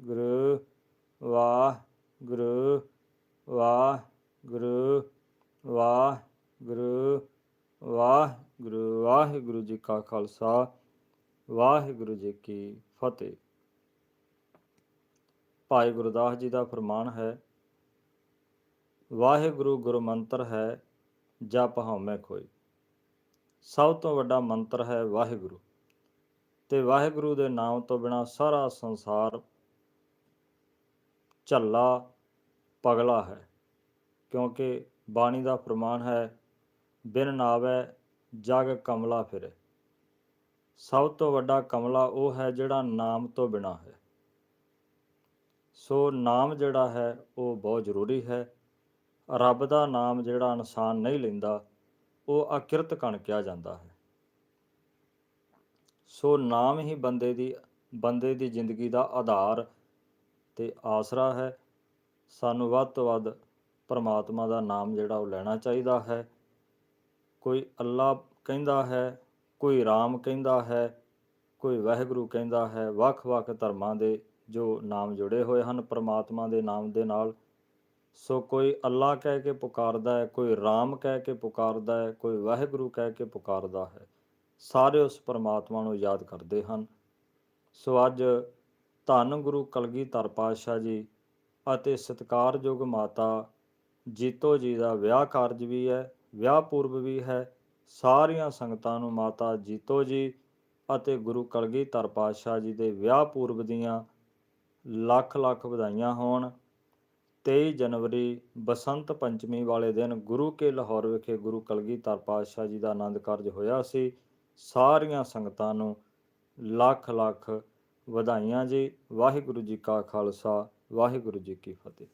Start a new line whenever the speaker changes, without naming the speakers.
ਗੁਰੂ ਵਾਹ ਗੁਰੂ ਵਾਹ ਗੁਰੂ ਵਾਹ ਗੁਰੂ ਵਾਹ ਗੁਰੂ ਵਾਹਿਗੁਰੂ ਜੀ ਕਾ ਖਾਲਸਾ, ਵਾਹਿਗੁਰੂ ਜੀ ਕੀ ਫਤਿਹ। ਭਾਈ ਗੁਰਦਾਸ ਜੀ ਦਾ ਫਰਮਾਨ ਹੈ, ਵਾਹਿਗੁਰੂ ਗੁਰ ਮੰਤਰ ਹੈ, ਜਪ ਹਉਮੈ ਕੋਈ ਸਭ ਤੋਂ ਵੱਡਾ ਮੰਤਰ ਹੈ ਵਾਹਿਗੁਰੂ। ਤੇ ਵਾਹਿਗੁਰੂ ਦੇ ਨਾਮ ਤੋਂ ਬਿਨਾ ਸਾਰਾ ਸੰਸਾਰ ਝੱਲਾ ਪਗਲਾ ਹੈ, ਕਿਉਂਕਿ ਬਾਣੀ ਦਾ ਪ੍ਰਮਾਣ ਹੈ, ਬਿਨ ਨਾਵੈ ਜਗ ਕਮਲਾ ਫਿਰੇ। ਸਭ ਤੋਂ ਵੱਡਾ ਕਮਲਾ ਉਹ ਹੈ ਜਿਹੜਾ ਨਾਮ ਤੋਂ ਬਿਨਾ ਹੈ। ਸੋ ਨਾਮ ਜਿਹੜਾ ਹੈ ਉਹ ਬਹੁਤ ਜ਼ਰੂਰੀ ਹੈ। ਰੱਬ ਦਾ ਨਾਮ ਜਿਹੜਾ ਇਨਸਾਨ ਨਹੀਂ ਲੈਂਦਾ, ਉਹ ਅਕਿਰਤ ਕਣ ਕਿਹਾ ਜਾਂਦਾ ਹੈ। ਸੋ ਨਾਮ ਹੀ ਬੰਦੇ ਦੀ ਬੰਦੇ ਦੀ ਜ਼ਿੰਦਗੀ ਦਾ ਆਧਾਰ ਤੇ ਆਸਰਾ ਹੈ। ਸਾਨੂੰ ਵੱਧ ਤੋਂ ਵੱਧ ਪਰਮਾਤਮਾ ਦਾ ਨਾਮ ਜਿਹੜਾ ਉਹ ਲੈਣਾ ਚਾਹੀਦਾ ਹੈ। ਕੋਈ ਅੱਲਾ ਕਹਿੰਦਾ ਹੈ, ਕੋਈ ਰਾਮ ਕਹਿੰਦਾ ਹੈ, ਕੋਈ ਵਾਹਿਗੁਰੂ ਕਹਿੰਦਾ ਹੈ, ਵੱਖ-ਵੱਖ ਧਰਮਾਂ ਦੇ ਜੋ ਨਾਮ ਜੁੜੇ ਹੋਏ ਹਨ ਪਰਮਾਤਮਾ ਦੇ ਨਾਮ ਦੇ ਨਾਲ, ਸੋ ਕੋਈ ਅੱਲਾ ਕਹਿ ਕੇ ਪੁਕਾਰਦਾ ਹੈ, ਕੋਈ ਰਾਮ ਕਹਿ ਕੇ ਪੁਕਾਰਦਾ ਹੈ, ਕੋਈ ਵਾਹਿਗੁਰੂ ਕਹਿ ਕੇ ਪੁਕਾਰਦਾ ਹੈ, ਸਾਰੇ ਉਸ ਪਰਮਾਤਮਾ ਨੂੰ ਯਾਦ ਕਰਦੇ ਹਨ। ਸੋ ਅੱਜ ਧੰਨ ਗੁਰੂ ਕਲਗੀਧਰ ਪਾਤਸ਼ਾਹ ਜੀ ਅਤੇ ਸਤਿਕਾਰਯੋਗ ਮਾਤਾ, ਜੀਤੋ ਜੀ ਦਾ ਵਿਆਹ ਕਾਰਜ ਵੀ ਹੈ, ਵਿਆਹ ਪੂਰਬ ਵੀ ਹੈ, ਸਾਰੀਆਂ ਸੰਗਤਾਂ ਨੂੰ ਮਾਤਾ ਜੀਤੋ ਜੀ ਅਤੇ ਗੁਰੂ ਕਲਗੀਧਰ ਪਾਤਸ਼ਾਹ ਜੀ ਦੇ ਵਿਆਹ ਪੂਰਬ ਦੀਆਂ ਲੱਖ ਲੱਖ ਵਧਾਈਆਂ ਹੋਣ। 23 ਜਨਵਰੀ, ਬਸੰਤ ਪੰਚਮੀ ਵਾਲੇ ਦਿਨ ਗੁਰੂ ਕੇ ਲਾਹੌਰ ਵਿਖੇ ਗੁਰੂ ਕਲਗੀਧਰ ਪਾਤਸ਼ਾਹ ਜੀ ਦਾ ਆਨੰਦ ਕਾਰਜ ਹੋਇਆ ਸੀ। ਸਾਰੀਆਂ ਸੰਗਤਾਂ ਨੂੰ ਲੱਖ ਲੱਖ ਵਧਾਈਆਂ ਜੀ। ਵਾਹਿਗੁਰੂ ਜੀ ਕਾ ਖਾਲਸਾ ਵਾਹਿਗੁਰੂ ਜੀ ਕੀ ਫਤਿਹ।